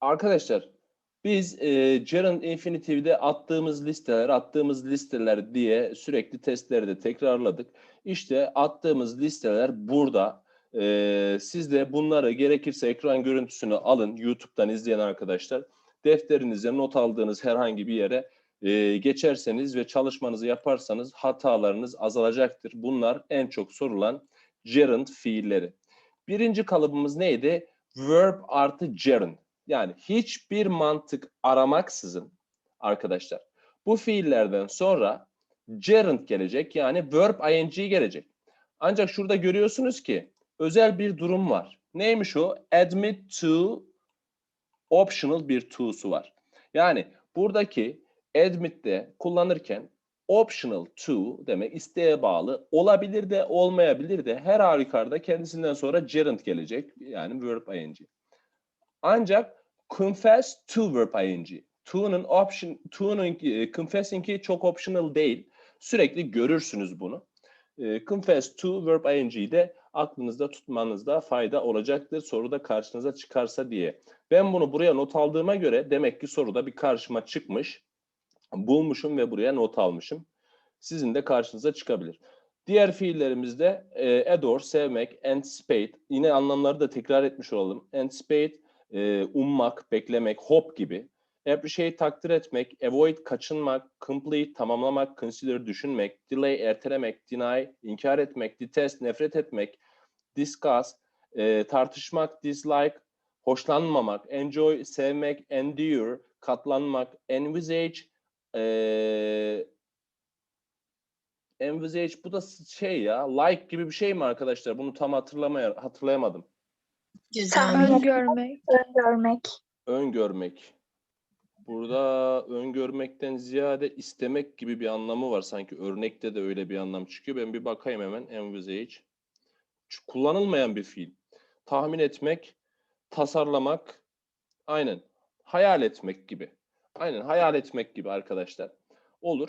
Arkadaşlar biz e, gerund infinitive'de attığımız listeler, attığımız listeler diye sürekli testleri de tekrarladık. İşte attığımız listeler burada. E, siz de bunları gerekirse ekran görüntüsünü alın YouTube'dan izleyen arkadaşlar. Defterinize not aldığınız herhangi bir yere e, geçerseniz ve çalışmanızı yaparsanız hatalarınız azalacaktır. Bunlar en çok sorulan gerund fiilleri. Birinci kalıbımız neydi? Verb artı gerund. Yani hiçbir mantık aramaksızın arkadaşlar bu fiillerden sonra gerund gelecek yani verb ing gelecek. Ancak şurada görüyorsunuz ki özel bir durum var. Neymiş o? Admit to optional bir to'su var. Yani buradaki admit'te kullanırken optional to demek isteğe bağlı olabilir de olmayabilir de her halükarda kendisinden sonra gerund gelecek yani verb ing. Ancak confess to verb ing. To'nun option, to'nun e, confessing'i çok optional değil. Sürekli görürsünüz bunu. E, confess to verb ing'yi de aklınızda tutmanızda fayda olacaktır. Soruda karşınıza çıkarsa diye. Ben bunu buraya not aldığıma göre demek ki soruda bir karşıma çıkmış. Bulmuşum ve buraya not almışım. Sizin de karşınıza çıkabilir. Diğer fiillerimizde e, adore, sevmek, anticipate. Yine anlamları da tekrar etmiş olalım. Anticipate, e, ummak, beklemek, hope gibi. Appreciate, takdir etmek, avoid, kaçınmak, complete, tamamlamak, consider, düşünmek, delay, ertelemek, deny, inkar etmek, detest, nefret etmek, discuss, e, tartışmak, dislike, hoşlanmamak, enjoy, sevmek, endure, katlanmak, envisage, e, envisage bu da şey ya, like gibi bir şey mi arkadaşlar? Bunu tam hatırlamaya hatırlayamadım. Güzel. Öngörmek. Görmek. Öngörmek. Burada öngörmekten ziyade istemek gibi bir anlamı var. Sanki örnekte de öyle bir anlam çıkıyor. Ben bir bakayım hemen. Envisage. Kullanılmayan bir fiil. Tahmin etmek, tasarlamak. Aynen. Hayal etmek gibi. Aynen hayal etmek gibi arkadaşlar. Olur.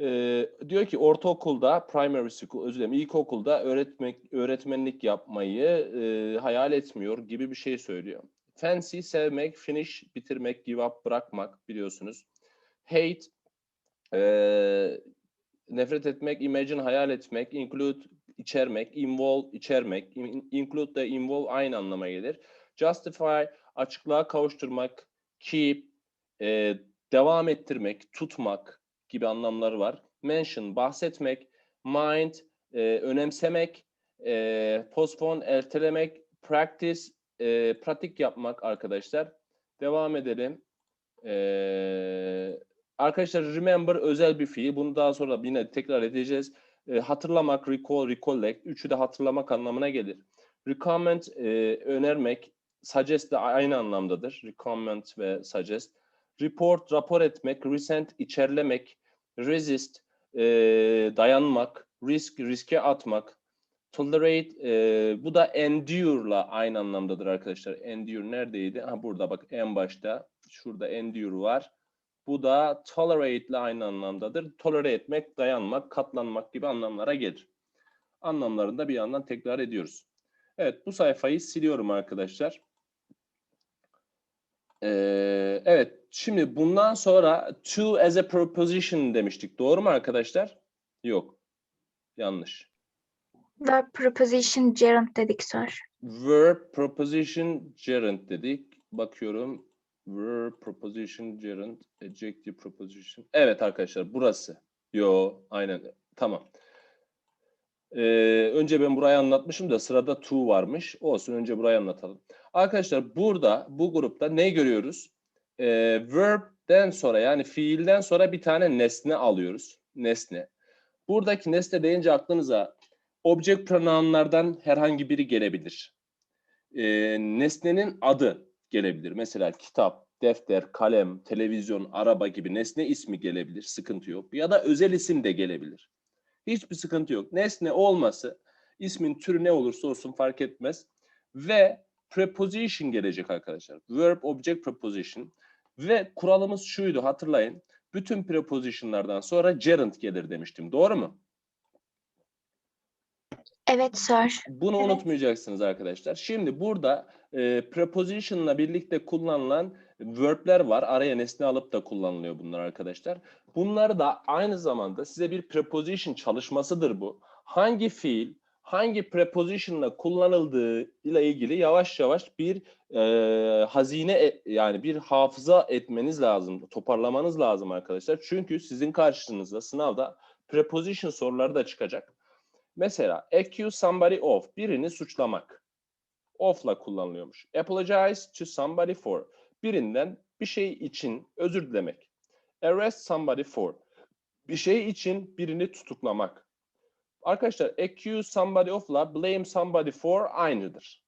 Ee, diyor ki ortaokulda primary school özür dilerim ilkokulda öğretmek öğretmenlik yapmayı e, hayal etmiyor gibi bir şey söylüyor. Fancy sevmek, finish bitirmek, give up bırakmak biliyorsunuz. Hate e, nefret etmek, imagine hayal etmek, include içermek, involve içermek, in- include de involve aynı anlama gelir. Justify açıklığa kavuşturmak, keep e, devam ettirmek, tutmak gibi anlamları var. Mention bahsetmek, mind e, önemsemek, e, postpone ertelemek, practice e, pratik yapmak arkadaşlar. Devam edelim. E, arkadaşlar remember özel bir fiil. Bunu daha sonra yine tekrar edeceğiz. E, hatırlamak, recall, recollect. Üçü de hatırlamak anlamına gelir. Recommend e, önermek, suggest de aynı anlamdadır. Recommend ve suggest. Report, rapor etmek, resent, içerlemek, resist, e, dayanmak, risk, riske atmak, tolerate, e, bu da endure'la aynı anlamdadır arkadaşlar. Endure neredeydi? Ha burada bak en başta, şurada endure var. Bu da tolerate ile aynı anlamdadır. Tolere etmek, dayanmak, katlanmak gibi anlamlara gelir. Anlamlarını da bir yandan tekrar ediyoruz. Evet, bu sayfayı siliyorum arkadaşlar. Ee, evet, şimdi bundan sonra to as a preposition demiştik. Doğru mu arkadaşlar? Yok. Yanlış. Verb preposition gerund dedik sir. Verb, preposition, gerund dedik. Bakıyorum. Verb, preposition, gerund, adjective, preposition. Evet arkadaşlar burası. Yo, aynen. Tamam. Ee, önce ben burayı anlatmışım da sırada to varmış. Olsun önce burayı anlatalım. Arkadaşlar burada bu grupta ne görüyoruz? Ee, verb'den sonra yani fiilden sonra bir tane nesne alıyoruz. Nesne. Buradaki nesne deyince aklınıza object pronounlardan herhangi biri gelebilir. Ee, nesnenin adı gelebilir. Mesela kitap, defter, kalem, televizyon, araba gibi nesne ismi gelebilir. Sıkıntı yok. Ya da özel isim de gelebilir. Hiçbir sıkıntı yok. Nesne olması ismin türü ne olursa olsun fark etmez. Ve preposition gelecek arkadaşlar. Verb, object, preposition. Ve kuralımız şuydu hatırlayın. Bütün prepositionlardan sonra gerund gelir demiştim. Doğru mu? Evet sir. Bunu Evet. unutmayacaksınız arkadaşlar. Şimdi burada e, preposition'la birlikte kullanılan verb'ler var. Araya nesne alıp da kullanılıyor bunlar arkadaşlar. Bunlar da aynı zamanda size bir preposition çalışmasıdır bu. Hangi fiil, hangi preposition'la kullanıldığı ile ilgili yavaş yavaş bir e, hazine e- yani bir hafıza etmeniz lazım, toparlamanız lazım arkadaşlar. Çünkü sizin karşınızda sınavda preposition soruları da çıkacak. Mesela accuse somebody of birini suçlamak. Of'la kullanılıyormuş. Apologize to somebody for birinden bir şey için özür dilemek. Arrest somebody for bir şey için birini tutuklamak. Arkadaşlar accuse somebody of'la blame somebody for aynıdır.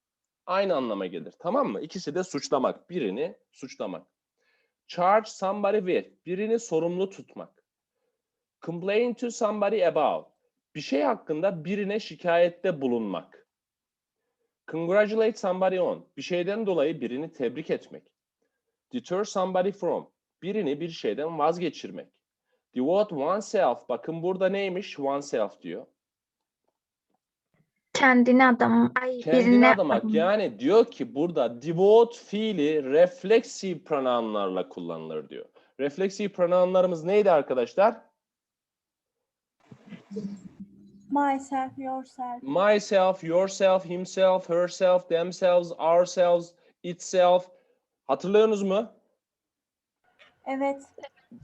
Aynı anlama gelir. Tamam mı? İkisi de suçlamak. Birini suçlamak. Charge somebody with birini sorumlu tutmak. Complain to somebody about bir şey hakkında birine şikayette bulunmak. Congratulate somebody on. Bir şeyden dolayı birini tebrik etmek. Deter somebody from. Birini bir şeyden vazgeçirmek. Devote oneself. Bakın burada neymiş? Oneself diyor. Kendini adam. Ay Kendini birine adamak. Yani diyor ki burada devote fiili refleksif pronounlarla kullanılır diyor. Refleksif pronounlarımız neydi arkadaşlar? Myself, yourself. myself, yourself, himself, herself, themselves, ourselves, itself. Hatırlıyorsunuz mu? Evet.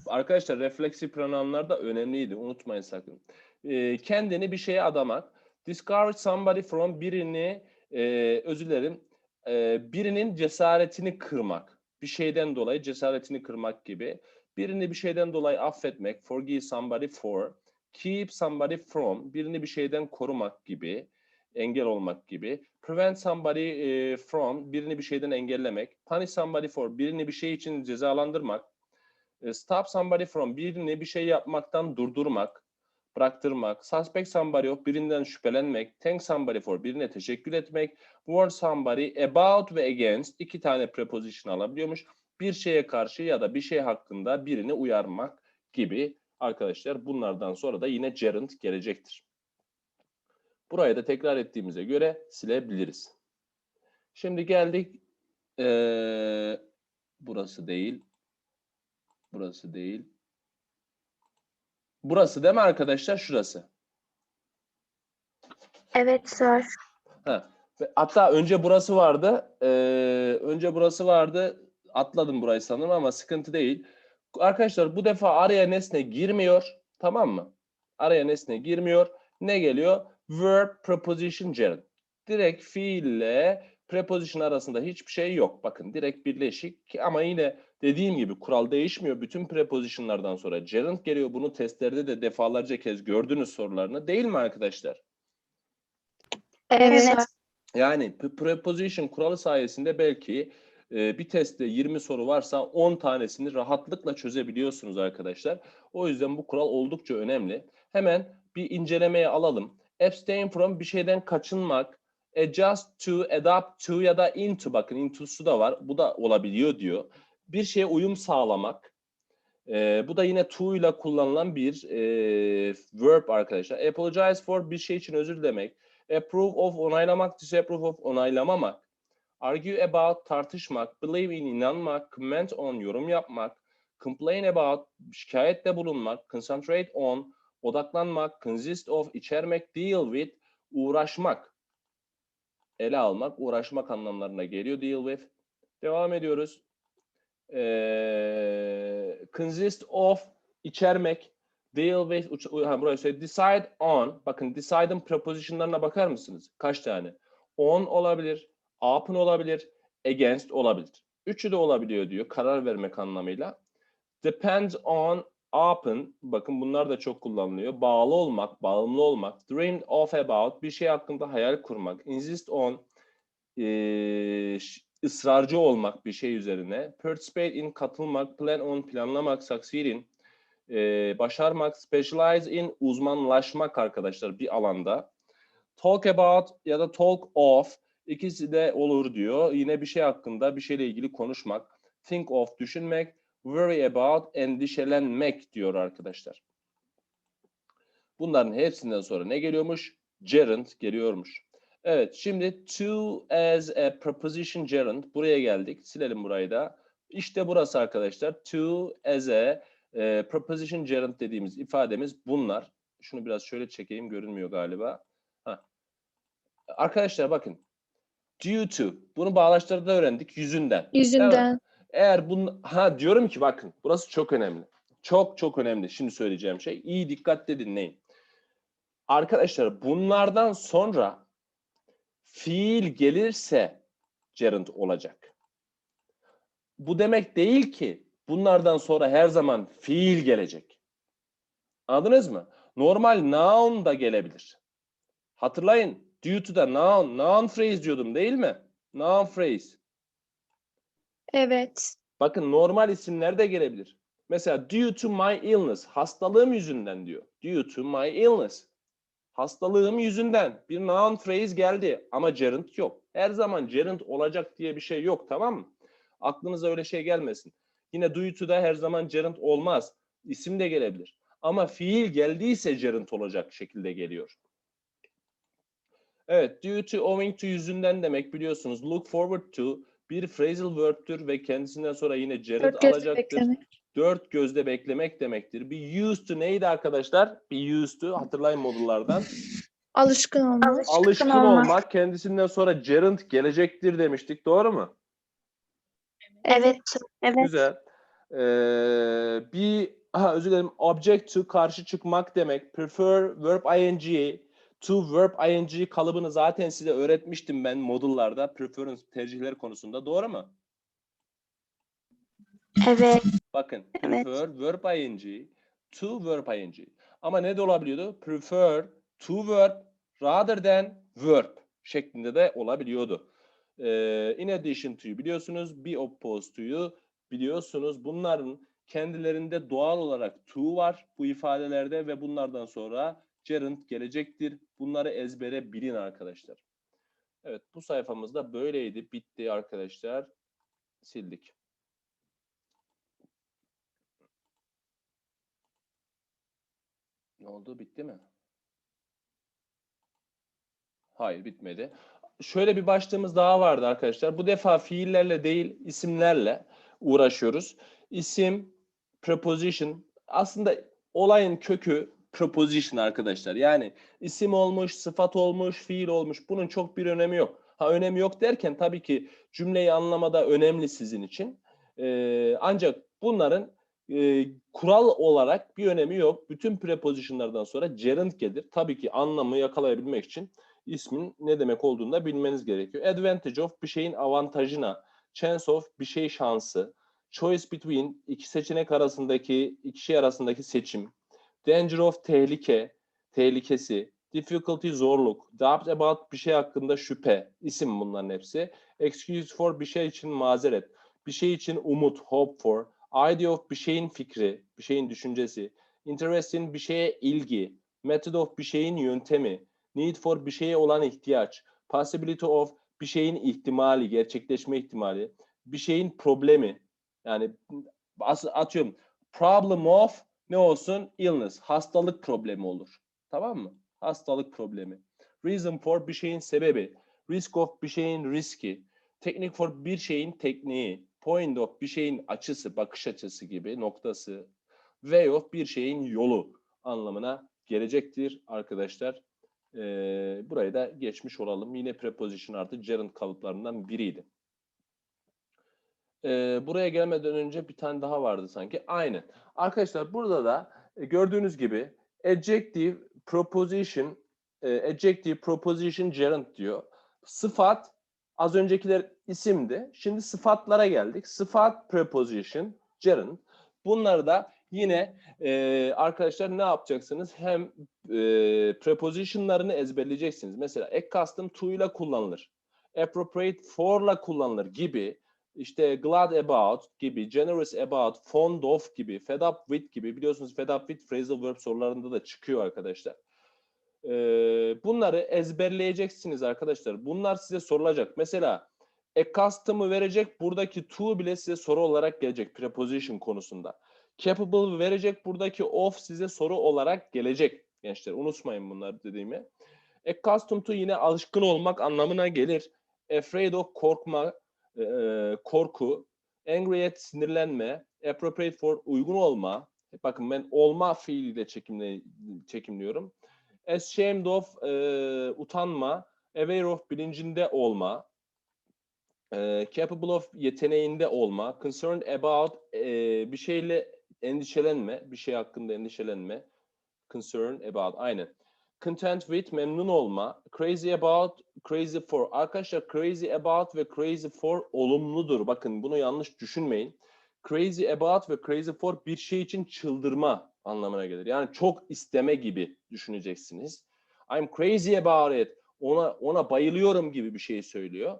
Arkadaşlar refleksif pronounlar da önemliydi. Unutmayın sakın. Ee, kendini bir şeye adamak. Discourage somebody from birini, e, özür dilerim, e, birinin cesaretini kırmak. Bir şeyden dolayı cesaretini kırmak gibi. Birini bir şeyden dolayı affetmek. Forgive somebody for. Keep somebody from. Birini bir şeyden korumak gibi. Engel olmak gibi. Prevent somebody e, from. Birini bir şeyden engellemek. Punish somebody for. Birini bir şey için cezalandırmak. E, Stop somebody from birini bir şey yapmaktan durdurmak, bıraktırmak. Suspect somebody of birinden şüphelenmek. Thank somebody for birine teşekkür etmek. Warn somebody about ve against iki tane preposition alabiliyormuş. Bir şeye karşı ya da bir şey hakkında birini uyarmak gibi arkadaşlar bunlardan sonra da yine gerund gelecektir. Burayı da tekrar ettiğimize göre silebiliriz. Şimdi geldik. eee, burası değil. Burası değil. Burası değil mi arkadaşlar? Şurası. Evet sir. Ha. Hatta önce burası vardı. Ee, önce burası vardı. Atladım burayı sanırım ama sıkıntı değil. Arkadaşlar bu defa araya nesne girmiyor. Tamam mı? Araya nesne girmiyor. Ne geliyor? Verb, preposition, gerund. Direkt fiille preposition arasında hiçbir şey yok. Bakın direkt birleşik ama yine dediğim gibi kural değişmiyor. Bütün prepositionlardan sonra gerund geliyor. Bunu testlerde de defalarca kez gördünüz sorularını. Değil mi arkadaşlar? Evet. Yani preposition kuralı sayesinde belki e, bir testte 20 soru varsa 10 tanesini rahatlıkla çözebiliyorsunuz arkadaşlar. O yüzden bu kural oldukça önemli. Hemen bir incelemeye alalım. Abstain from bir şeyden kaçınmak. Adjust to, adapt to ya da into. Bakın into'su da var. Bu da olabiliyor diyor. Bir şeye uyum sağlamak. E, bu da yine to ile kullanılan bir e, verb arkadaşlar. Apologize for bir şey için özür dilemek. Approve of onaylamak, disapprove of onaylamamak. Argue about tartışmak, believe in inanmak, comment on yorum yapmak, complain about şikayette bulunmak, concentrate on odaklanmak, consist of içermek, deal with uğraşmak. Ele almak, uğraşmak anlamlarına geliyor deal with. Devam ediyoruz. Ee, consist of içermek, deal with ha, buraya söyle decide on bakın decide'ın prepositionlarına bakar mısınız? Kaç tane? On olabilir, upon olabilir, against olabilir. Üçü de olabiliyor diyor karar vermek anlamıyla. Depends on upon bakın bunlar da çok kullanılıyor. Bağlı olmak, bağımlı olmak. Dream of about bir şey hakkında hayal kurmak. Insist on ısrarcı olmak bir şey üzerine. Participate in katılmak, plan on planlamak, succeed in başarmak, specialize in uzmanlaşmak arkadaşlar bir alanda. Talk about ya da talk of ikisi de olur diyor. Yine bir şey hakkında bir şeyle ilgili konuşmak. Think of düşünmek, worry about endişelenmek diyor arkadaşlar. Bunların hepsinden sonra ne geliyormuş? gerund geliyormuş. Evet şimdi to as a preposition gerund buraya geldik. Silelim burayı da. İşte burası arkadaşlar. To as a e, preposition gerund dediğimiz ifademiz bunlar. Şunu biraz şöyle çekeyim görünmüyor galiba. Hah. Arkadaşlar bakın. Due to. Bunu bağlaçlarda öğrendik yüzünden. Yüzünden. Eğer bunun ha diyorum ki bakın burası çok önemli. Çok çok önemli. Şimdi söyleyeceğim şey. İyi dikkatle dinleyin. Arkadaşlar bunlardan sonra fiil gelirse gerund olacak. Bu demek değil ki bunlardan sonra her zaman fiil gelecek. Anladınız mı? Normal noun da gelebilir. Hatırlayın. Due to da noun, noun phrase diyordum değil mi? Noun phrase. Evet. Bakın normal isimler de gelebilir. Mesela due to my illness, hastalığım yüzünden diyor. Due to my illness. Hastalığım yüzünden bir noun phrase geldi ama gerund yok. Her zaman gerund olacak diye bir şey yok tamam mı? Aklınıza öyle şey gelmesin. Yine due to da her zaman gerund olmaz. İsim de gelebilir. Ama fiil geldiyse gerund olacak şekilde geliyor. Evet, due to, owing to yüzünden demek biliyorsunuz. Look forward to bir phrasal verb'tür ve kendisinden sonra yine gerund Dört gözle alacaktır. beklemek. Dört gözle beklemek demektir. Bir used to neydi arkadaşlar? Bir used to hatırlayın modullardan. Alışkın olmak. Alışkın Alışkın olmak. olmak kendisinden sonra gerund gelecektir demiştik. Doğru mu? Evet. Evet. Güzel. Ee, bir aha, özür dilerim. Object to karşı çıkmak demek. Prefer verb ing to verb ing kalıbını zaten size öğretmiştim ben modullarda. Preference tercihleri konusunda. Doğru mu? Evet. Bakın Evet. prefer verb ing to verb ing. Ama ne de olabiliyordu? Prefer to verb rather than verb şeklinde de olabiliyordu. Ee, in addition to biliyorsunuz, be opposed to'yu biliyorsunuz. Bunların kendilerinde doğal olarak to var bu ifadelerde ve bunlardan sonra gerund gelecektir. Bunları ezbere bilin arkadaşlar. Evet bu sayfamızda böyleydi. Bitti arkadaşlar. Sildik. Ne oldu? Bitti mi? Hayır, bitmedi. Şöyle bir başlığımız daha vardı arkadaşlar. Bu defa fiillerle değil, isimlerle uğraşıyoruz. İsim, preposition. Aslında olayın kökü preposition arkadaşlar. Yani isim olmuş, sıfat olmuş, fiil olmuş. Bunun çok bir önemi yok. Ha önemi yok derken tabii ki cümleyi anlamada önemli sizin için. Ee, ancak bunların e, kural olarak bir önemi yok. Bütün prepositionlardan sonra gerund gelir. Tabii ki anlamı yakalayabilmek için ismin ne demek olduğunu da bilmeniz gerekiyor. Advantage of bir şeyin avantajına, chance of bir şey şansı, choice between iki seçenek arasındaki iki şey arasındaki seçim, danger of tehlike, tehlikesi, difficulty zorluk, doubt about bir şey hakkında şüphe, isim bunların hepsi. Excuse for bir şey için mazeret, bir şey için umut, hope for, idea of bir şeyin fikri, bir şeyin düşüncesi, interest in bir şeye ilgi, method of bir şeyin yöntemi, need for bir şeye olan ihtiyaç, possibility of bir şeyin ihtimali, gerçekleşme ihtimali, bir şeyin problemi. Yani atıyorum problem of ne olsun? Illness, hastalık problemi olur. Tamam mı? Hastalık problemi. Reason for bir şeyin sebebi, risk of bir şeyin riski, technique for bir şeyin tekniği, point of bir şeyin açısı, bakış açısı gibi noktası, way of bir şeyin yolu anlamına gelecektir arkadaşlar. Ee, burayı da geçmiş olalım. Yine preposition artı gerund kalıplarından biriydi. Ee, buraya gelmeden önce bir tane daha vardı sanki. Aynen. Arkadaşlar burada da e, gördüğünüz gibi adjective, proposition, e, adjective, proposition, gerund diyor. Sıfat, az öncekiler isimdi. Şimdi sıfatlara geldik. Sıfat, preposition, gerund. Bunları da yine e, arkadaşlar ne yapacaksınız? Hem e, prepositionlarını ezberleyeceksiniz. Mesela ek custom to ile kullanılır. Appropriate for ile kullanılır gibi işte glad about gibi, generous about, fond of gibi, fed up with gibi biliyorsunuz fed up with phrasal verb sorularında da çıkıyor arkadaşlar. Ee, bunları ezberleyeceksiniz arkadaşlar. Bunlar size sorulacak. Mesela a custom'ı verecek buradaki to bile size soru olarak gelecek preposition konusunda. Capable verecek buradaki of size soru olarak gelecek gençler. Unutmayın bunları dediğimi. Accustomed to yine alışkın olmak anlamına gelir. Afraid of korkma, e, korku. Angry at sinirlenme. Appropriate for uygun olma. Bakın ben olma fiiliyle çekimle, çekimliyorum. Ashamed of e, utanma. Aware of bilincinde olma. E, capable of yeteneğinde olma. Concerned about e, bir şeyle endişelenme. Bir şey hakkında endişelenme. Concerned about aynen. Content with memnun olma. Crazy about, crazy for. Arkadaşlar crazy about ve crazy for olumludur. Bakın bunu yanlış düşünmeyin. Crazy about ve crazy for bir şey için çıldırma anlamına gelir. Yani çok isteme gibi düşüneceksiniz. I'm crazy about it. Ona ona bayılıyorum gibi bir şey söylüyor.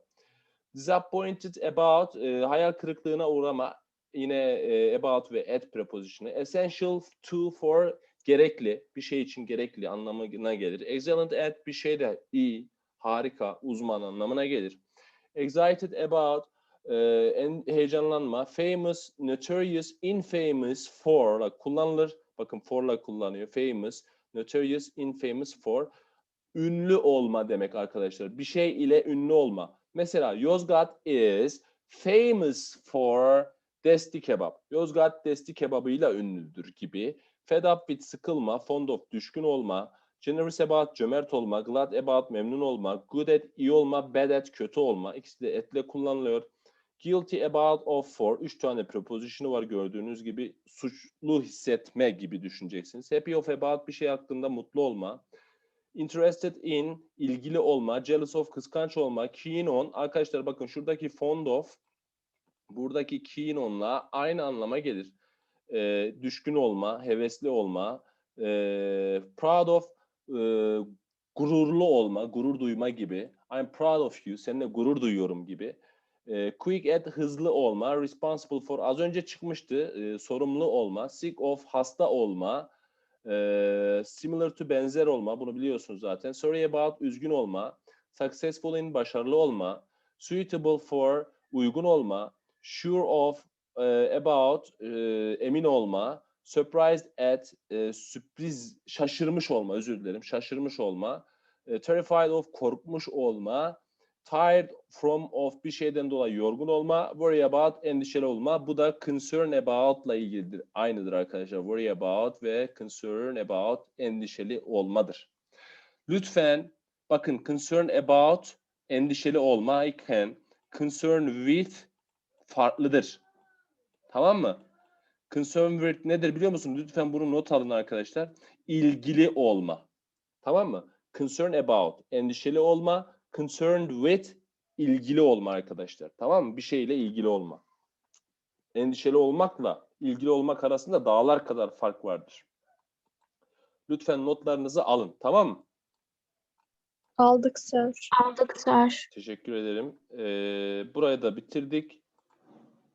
Disappointed about e, hayal kırıklığına uğrama. Yine e, about ve at preposition'ı. Essential to for gerekli, bir şey için gerekli anlamına gelir. Excellent at bir şey de iyi, harika, uzman anlamına gelir. Excited about e, heyecanlanma. Famous, notorious, infamous for kullanılır. Bakın for'la kullanıyor. Famous, notorious, infamous for ünlü olma demek arkadaşlar. Bir şey ile ünlü olma. Mesela Yozgat is famous for desti kebap. Yozgat desti kebabıyla ünlüdür gibi. Fed up with sıkılma, fond of düşkün olma, generous about cömert olma, glad about memnun olma, good at iyi olma, bad at kötü olma. İkisi de etle kullanılıyor. Guilty about of for. Üç tane preposition'u var gördüğünüz gibi. Suçlu hissetme gibi düşüneceksiniz. Happy of about bir şey hakkında mutlu olma. Interested in ilgili olma. Jealous of kıskanç olma. Keen on. Arkadaşlar bakın şuradaki fond of buradaki keen on'la aynı anlama gelir. Ee, düşkün olma, hevesli olma. Ee, proud of e, gururlu olma, gurur duyma gibi. I'm proud of you. Seninle gurur duyuyorum gibi. Ee, quick at hızlı olma, responsible for az önce çıkmıştı, e, sorumlu olma, sick of hasta olma, e, similar to benzer olma, bunu biliyorsunuz zaten. Sorry about üzgün olma, successful in başarılı olma, suitable for uygun olma, sure of about emin olma, surprised at sürpriz şaşırmış olma, özür dilerim, şaşırmış olma, terrified of korkmuş olma, tired from of bir şeyden dolayı yorgun olma, worry about endişeli olma. Bu da concern about'la ilgilidir. Aynıdır arkadaşlar. Worry about ve concern about endişeli olmadır. Lütfen bakın concern about endişeli olma iken concern with farklıdır. Tamam mı? Concern with nedir biliyor musunuz? Lütfen bunu not alın arkadaşlar. İlgili olma. Tamam mı? Concern about endişeli olma concerned with ilgili olma arkadaşlar. Tamam mı? Bir şeyle ilgili olma. Endişeli olmakla ilgili olmak arasında dağlar kadar fark vardır. Lütfen notlarınızı alın. Tamam mı? Aldık sir. Aldık sir. Teşekkür ederim. Ee, burayı da bitirdik.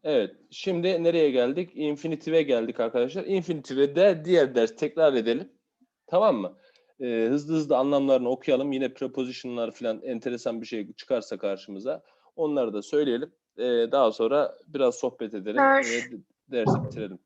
Evet. Şimdi nereye geldik? Infinitive'e geldik arkadaşlar. Infinitive'de diğer ders tekrar edelim. Tamam mı? Ee, hızlı hızlı anlamlarını okuyalım. Yine preposition'lar falan enteresan bir şey çıkarsa karşımıza onları da söyleyelim. Ee, daha sonra biraz sohbet edelim ve dersi bitirelim.